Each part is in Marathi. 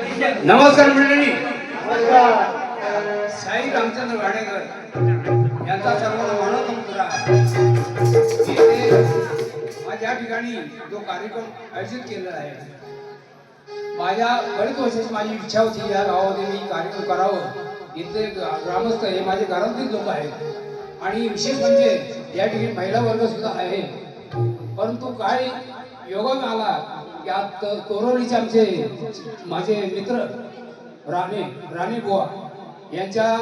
नमस्कार मंडळी. साई रामचंद्र वाडेकर यांचा सर्वांना मानव नमस्कार ठिकाणी जो कार्यक्रम आयोजित केलेला आहे माझ्या बरेच वर्षाची माझी इच्छा होती या गावामध्ये मी कार्यक्रम करावं. इथले ग्रामस्थ हे माझे घरातील लोक आहेत. आणि विशेष म्हणजे या ठिकाणी महिला वर्ग सुद्धा आहे. परंतु काय योगा आला यात कोरोलीचे आमचे माझे मित्र राणे राणे बुवा यांच्या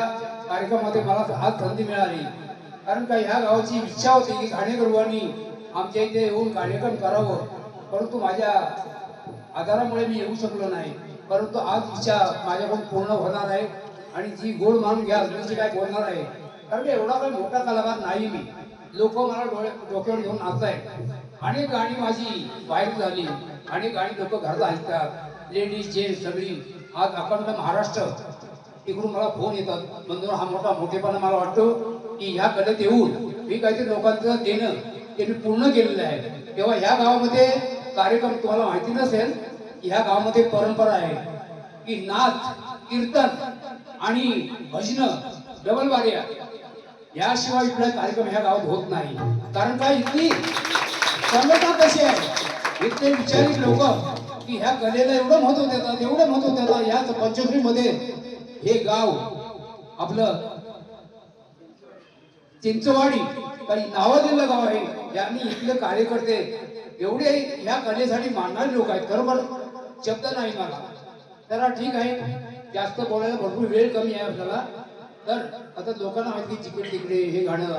कार्यक्रमामध्ये मला आज संधी मिळाली. कारण का ह्या गावाची इच्छा होती की घाणेकरुवांनी आमच्या इथे येऊन कार्यक्रम करावं. परंतु माझ्या आधारामुळे मी येऊ शकलो नाही. परंतु आज इच्छा माझ्याकडून पूर्ण होणार आहे आणि जी गोड मानून घ्या मी काय बोलणार आहे. कारण की एवढा काही मोठा कलाकार नाही मी. लोक मला डोळे डोक्यावर घेऊन नाचतायत. अनेक गाणी माझी व्हायरल झाली. अनेक गाणी लोक घरात ऐकतात लेडीज जेंट्स सगळी. आज अखंड महाराष्ट्र. इकडून मला फोन येतात. म्हणून हा मोठा मोठेपणा मला वाटतो की ह्या कलेत येऊन मी काहीतरी लोकांचं देणं ते मी पूर्ण केलेलं आहे. तेव्हा ह्या गावामध्ये कार्यक्रम तुम्हाला माहिती नसेल की ह्या गावामध्ये परंपरा आहे की नाच कीर्तन आणि भजन डबल वाऱ्या याशिवाय इकडे कार्यक्रम ह्या गावात होत नाही. कारण काय इथली संघटना कशी आहे? इथले विचारित लोक की ह्या कलेला एवढं महत्त्व देतात एवढं महत्त्व देतात याच पंचश्री मध्ये हे गाव आपलं चिंचवाडी काही नावाजलेलं गाव आहे यांनी इथले कार्यकर्ते एवढे ह्या कलेसाठी मानणारे लोक आहेत बरोबर शब्द नाही मला. तर ठीक आहे जास्त बोलायला भरपूर वेळ कमी आहे आपल्याला. तर आता लोकांना माहिती जिकडे तिकडे हे गाणं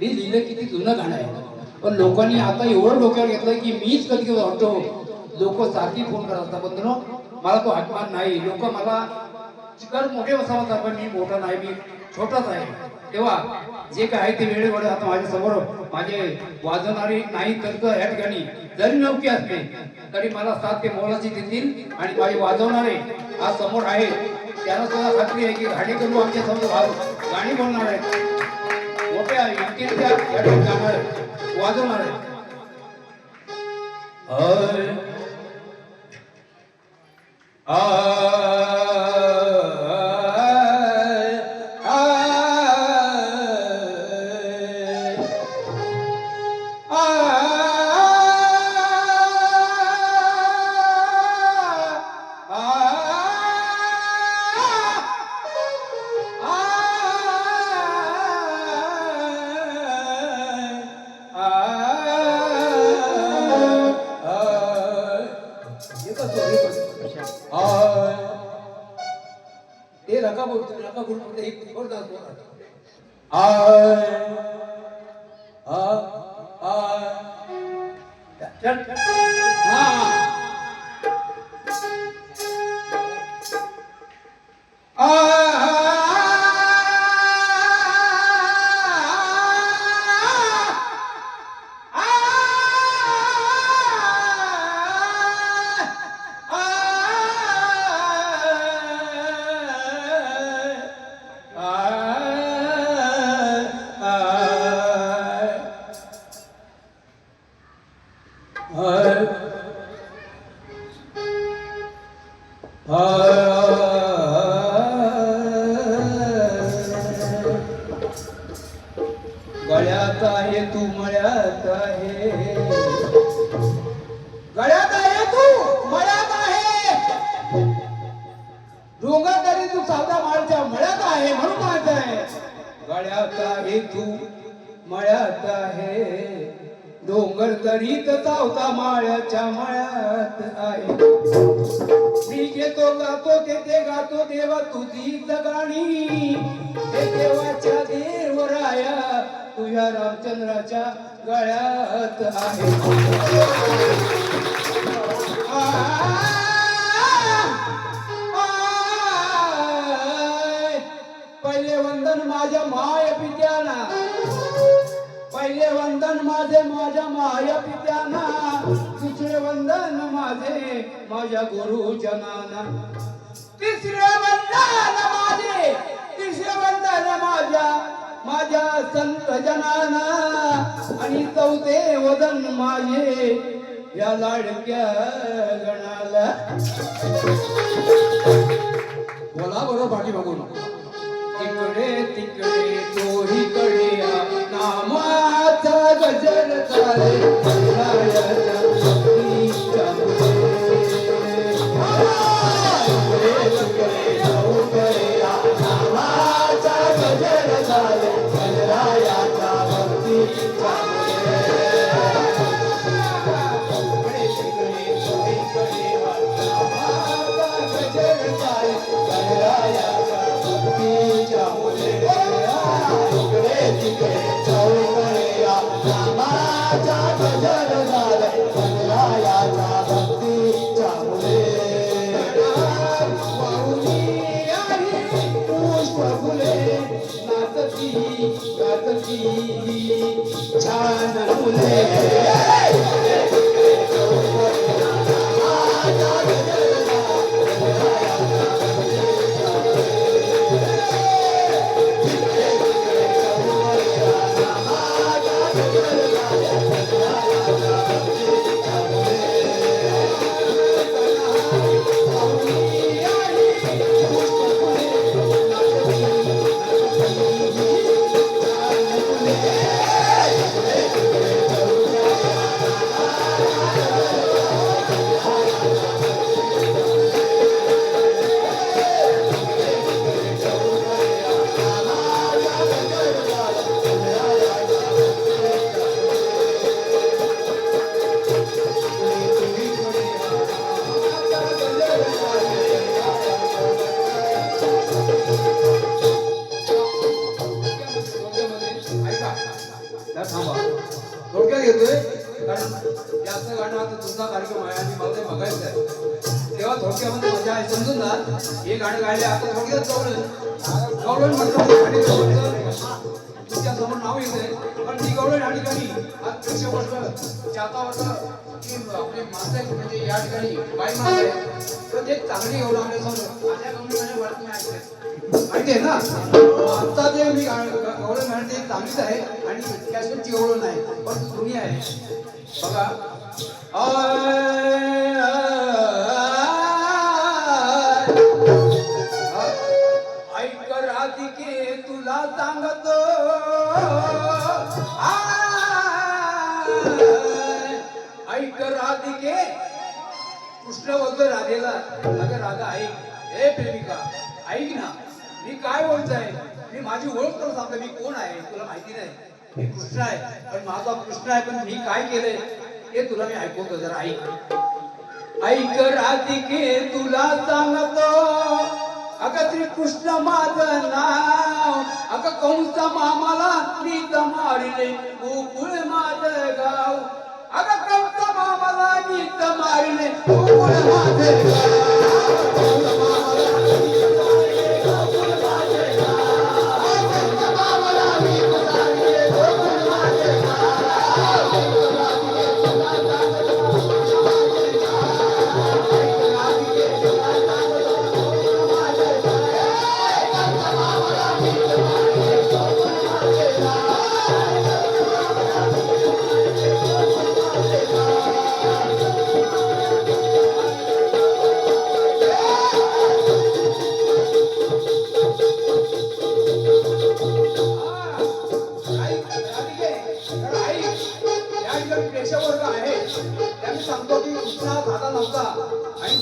मी लिहिलं किती जुनं गाणं आहे. पण लोकांनी आता एवढं डोक्यावर घेतलं की मीच कधी कधी वाटतो लोक सारखी फोन करत असतात पण मला तो अभिमान नाही. लोक मला चिकन मोठे बसावतात पण मी मोठा नाही मी छोटाच आहे. तेव्हा जे काय आहे ते वेळेवर आता माझ्यासमोर माझे वाजवणारे नाही तर या ठिकाणी जरी नौकी असते तरी मला साथ ते मोलाची देतील आणि माझे वाजवणारे आज समोर आहे त्यांना सुद्धा खात्री आहे की गाणी करू आमच्यासमोर गाणी बोलणार आहेत. मोठ्या व्यक्तीच्या या ठिकाणी जाणार आहेत, मळ्यात आहे तू मळ्यात आहे. डोंगर तरीत चावता माळ्याच्या मळ्यात आहे. मी घेतो गातो ते ते गातो देवा तुझी गाणी हे देवाच्या देवराया तुझ्या रामचंद्राच्या गळ्यात आहे. वंदन माझ्या माय पित्याना पहिले वंदन माझे माझ्या माय पित्याना दुसरे वंदन माझे माझ्या गुरुजनाना तिसरे वंदन माझे तिसरे वंदन माझ्या माझ्या संत जनाना. आणि चौथे वदन माझे या लाडक्या गणाला. बोला बरोबर पाठी बघून इकडे तिकडे तोहीकडे या. नामाचा गजर चाले मंगळाच्या घेतोय कारण जास्त गाणं आता तुमचा कार्यक्रम आहे आणि मला ते बघायचं आहे तेव्हा थोडक्यामध्ये मजा आहे समजून जा. हे गाणं गायले आता थोडक्यात गवळण गवळण म्हटलं आणि तुमच्यासमोर नाव येते पण ती गवळण या ठिकाणी आज पेक्षा वर्ष जाता होता की आपले माणसं म्हणजे या ठिकाणी बाई माणसं तर ते चांगली एवढं आपल्यासमोर. माझ्या गवळण वळत नाही ऐकते माहिती ना आता जे मी गवळण म्हणते ते चांगलीच आहे आणि कॅशची गवळण नाही पण जुनी आहे बघा आय, आय. ऐक राधिके तुला सांगतो आय, ऐक राधिके कृष्ण वगैरे राधेला अगं राधा ऐक ए प्रेमिका ऐक ना मी काय बोलतोय मी माझी ओळख करून सांगतो मी कोण आहे? तुला माहिती नाही. मी कृष्ण आहे. पण माझा कृष्ण आहे पण मी काय केलंय? हे तुला मी ऐकवतो जरा. ऐक. ऐक राधिके तुला सांगतो. अगं श्री कृष्ण माझं नाव. अगं कंस मामाला मी मारिले. गोकुळ माझं गाव. अगं कंस मामाला मी मारिले. गोकुळ माझं गाव.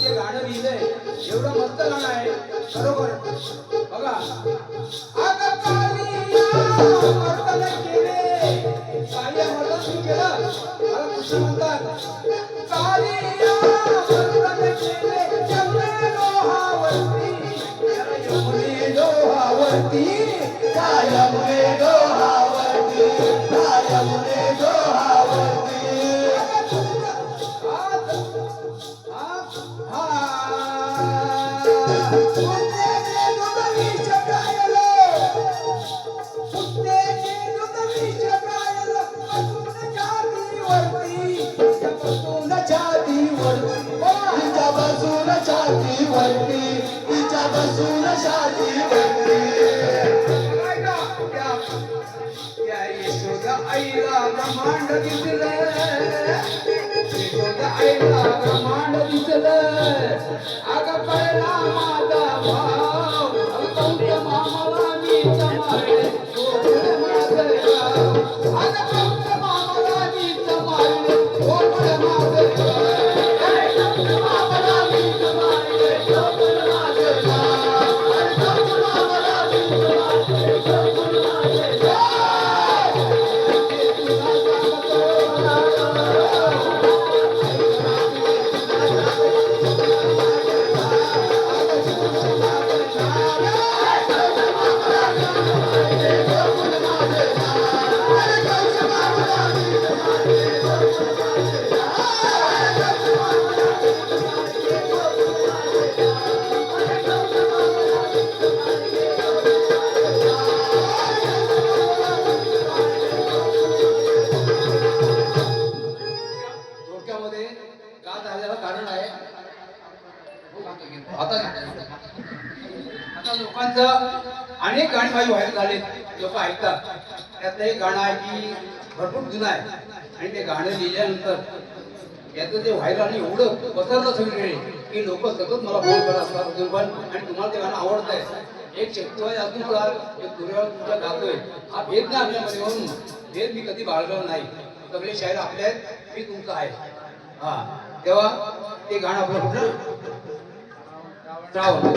आणि ते गाणं लिहिलंय एवढं मस्त गाणं आहे. बरोबर बघा. ब्रह्मांड दिसलं आईला ब्रह्मांड दिसलं अग पहिला माझा भाव पंत मामाला मी समारे अग काही गाणी व्हायरल झाले लोक ऐकतात. त्यातलं एक गाणं आहे की भरपूर जुनं आहे. आणि ते गाणं लिहिल्यानंतर याचं ते व्हायरल आणि एवढं पसरलं सगळीकडे की लोक सतत मला फोन करत असतात अजून आणि तुम्हाला ते गाणं आवडतंय. एक शेतकरी अजून तुला एक दुर्यावर तुमच्या गातोय. हा भेद नाही आपल्यामध्ये म्हणून भेद मी कधी बाळगला नाही. सगळे शायर आपले आहेत मी तुमचं आहे. हा. तेव्हा ते गाणं आपलं कुठलं? श्रावण.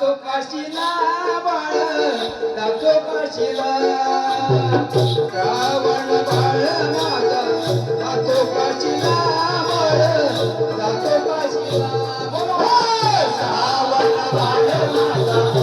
जातो काशीला बाळ जातो काशीला रावण बाळ माझा जातो काशीला बाळ जातो काशीला रावण बाळ माझा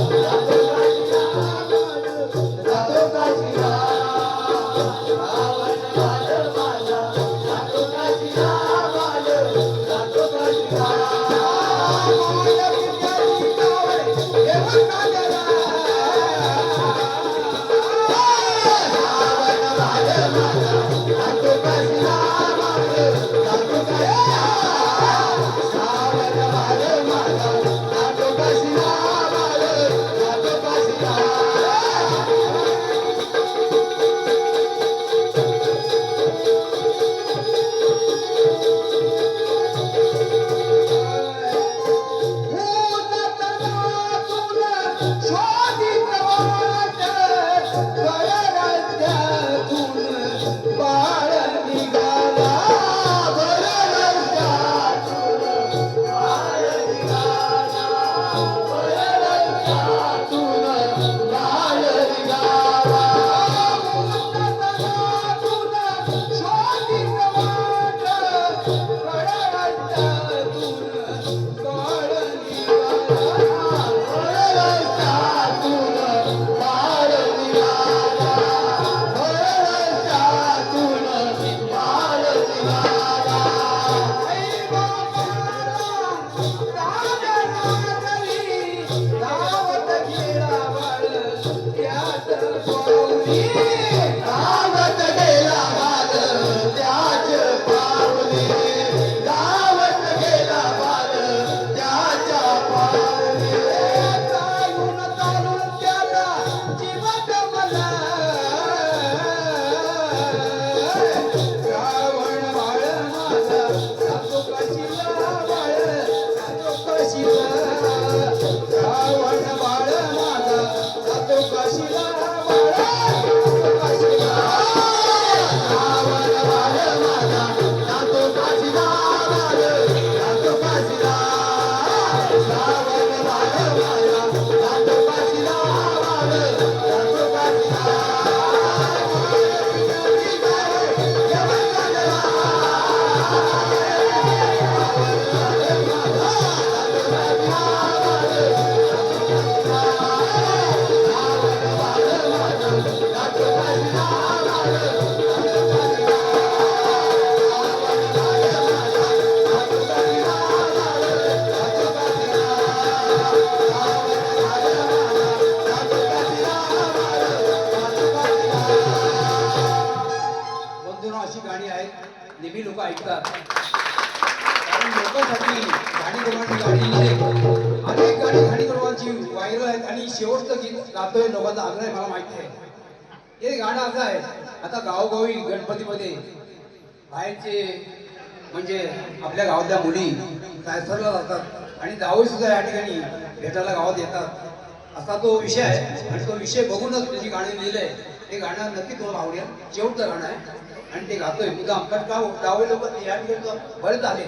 शेवटचं गीत गातोय लोकांचा आग्रह आहे मला माहिती आहे. हे गाणं असं आहे आता गावोगावी गणपतीमध्ये बाहेरचे म्हणजे आपल्या गावातल्या मुली सायसरला जातात आणि जावई सुद्धा या ठिकाणी भेटायला गावात येतात. असा तो विषय आहे आणि तो विषय बघूनच त्याची गाणी लिहिलंय. ते गाणं नक्की तुम्हाला आवडेल शेवटचं गाणं आहे. आणि ते गातोय. मुद्दाम कारण का जावई लोक या ठिकाणी बरेच आले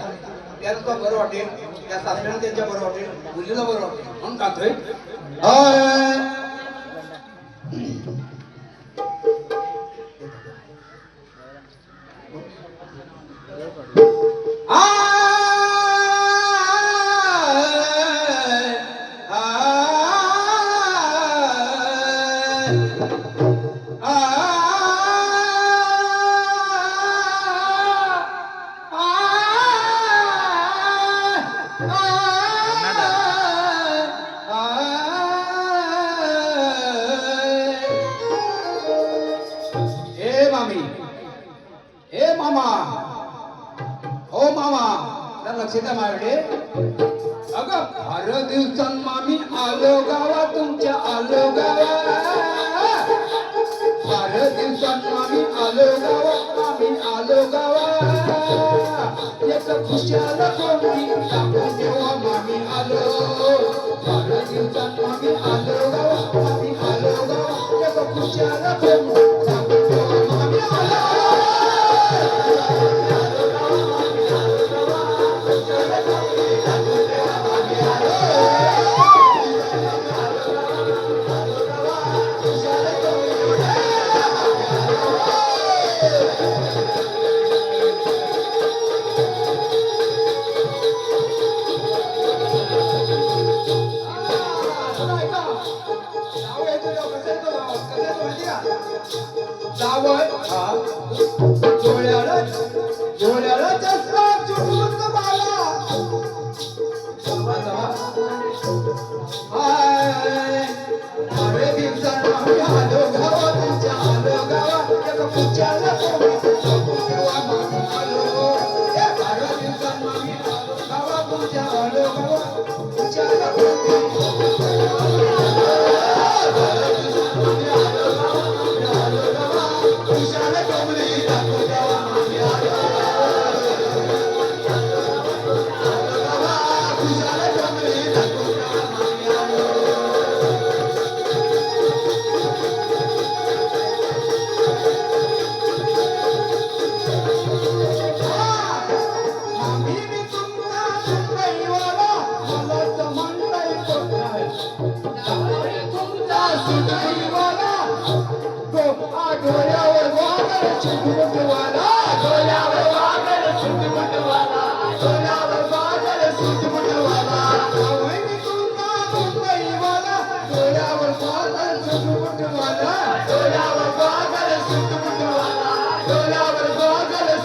त्याला सुद्धा बरं वाटेल त्या सासऱ्याला त्यांच्या बरं वाटेल मुलीला बरं वाटेल. म्हणून गातोय. और मामी आलो गावा एक खुशाल कोंबडी टाकून देवा. जावळ हा डोळ्याला डोळ्याला चष्मा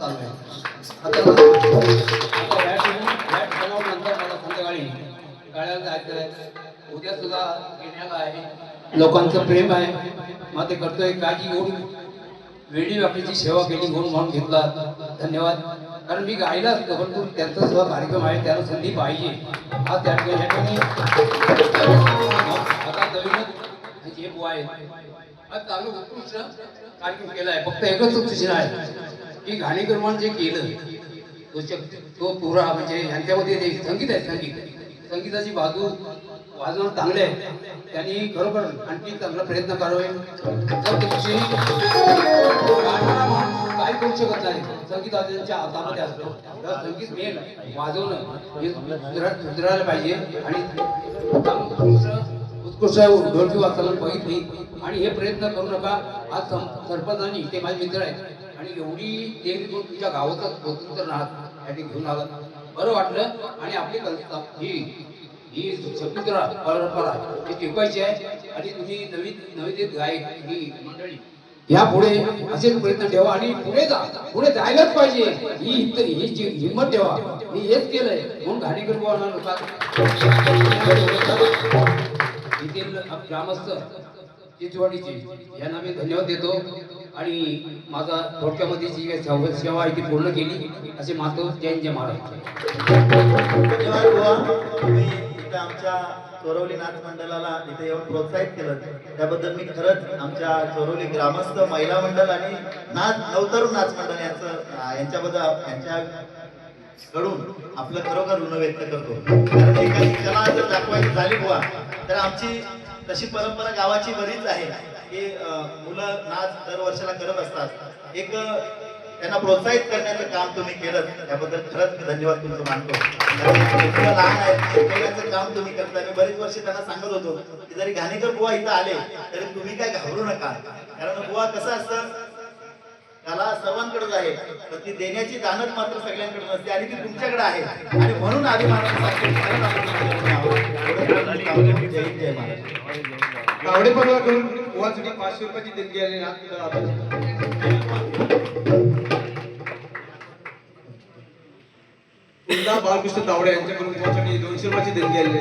चालू आहे आता आता या मला संध्याकाळी गाड्याला जायचं आहे उद्या सुद्धा येण्याला आहे लोकांचं प्रेम आहे. मग ते करतोय. काळजी घेऊन वेळी व्यक्तीची सेवा केली म्हणून म्हणून घेतला. धन्यवाद. कारण मी गायला असतो परंतु त्यांचा सुद्धा कार्यक्रम आहे. त्याला संधी पाहिजे. हा त्या ठिकाणी या ठिकाणी आता नवीनच जे बुवा आहे आज चालू उत्कृष्ट कार्यक्रम केला आहे. फक्त एकच सूचना आहे. की घाणेकर्मानं जे केलं तो तो पुरा म्हणजे यांच्यामध्ये जे संगीत आहे संगीत. संगीताची बाजू वाजवणं चांगले आहे. त्यांनी खरोखर आणखी चांगला प्रयत्न करावे. तुमची काय करू शकत नाही. संगीताच्या हातामध्ये असतो. तर संगीत मेन वाजवणं हे सुधारायला पाहिजे. आणि उत्कृष्ट ढोलकी वाजताना बघितली. आणि हे प्रयत्न करू नका. आज सरपंचांनी ते माझे मित्र आहेत आणि एवढी देणगी करून तुमच्या गावाचा स्वतंत्र राहत याठी घेऊन आला. बरं वाटलं. आणि आपली कल्पना ही ही शकुंतला परंपरा ही टिकवायची आहे. आणि तुम्ही नवीन नवीन गायक ही मंडळी या पुढे असेच प्रयत्न ठेवा आणि पुढे जा. पुढे जायलाच पाहिजे. ही हित- ही हिंमत ठेवा. मी हेच केलंय. म्हणून घाणेकर बुवा येथील ग्रामस्थ चिचवाडीचे. यांना मी धन्यवाद देतो. आणि माझा थोडक्यामध्ये जी काही सेवा- आहे ती पूर्ण केली. असे मातो जैन जय महाराज धन्यवाद तुम्ही आमच्या चोरवली नाच मंडळाला इथे येऊन प्रोत्साहित केलं. त्याबद्दल मी खरंच आमच्या चोरवली ग्रामस्थ महिला मंडळ आणि नाच नवतरुण नाच मंडळ यांचं यांच्याबद्दल यांच्या कडून आपलं खरोखर ऋण व्यक्त करतो. कारण एखादी कला जर दाखवायची झाली बुवा तर आमची तशी परंपरा गावाची बरीच आहे की मुलं नाच दर वर्षाला करत असतात. एक त्यांना प्रोत्साहित करण्याचं काम तुम्ही केलं त्याबद्दल खरंच धन्यवाद तुमचं मानतो. लहान आहेत काम तुम्ही करता मी बरीच वर्ष त्यांना सांगत होतो की जरी घाणेकर बुवा इथं आले तरी तुम्ही काय घाबरू नका. कारण बुवा कसं असतं कला सर्वांकडेच आहे तर ती देण्याची दानत मात्र सगळ्यांकडे नसते आणि ती तुमच्याकडे आहे. आणि म्हणून अभिमानानं महाराज जय जय महाराज कावडे परिवाराकडून पोहासाठी पाचशे रुपयाची देणगी आली ना तर आपण पुन्हा बालकृष्ण तावडे यांच्याकडून पोहासाठी दोनशे रुपयाची देणगी आली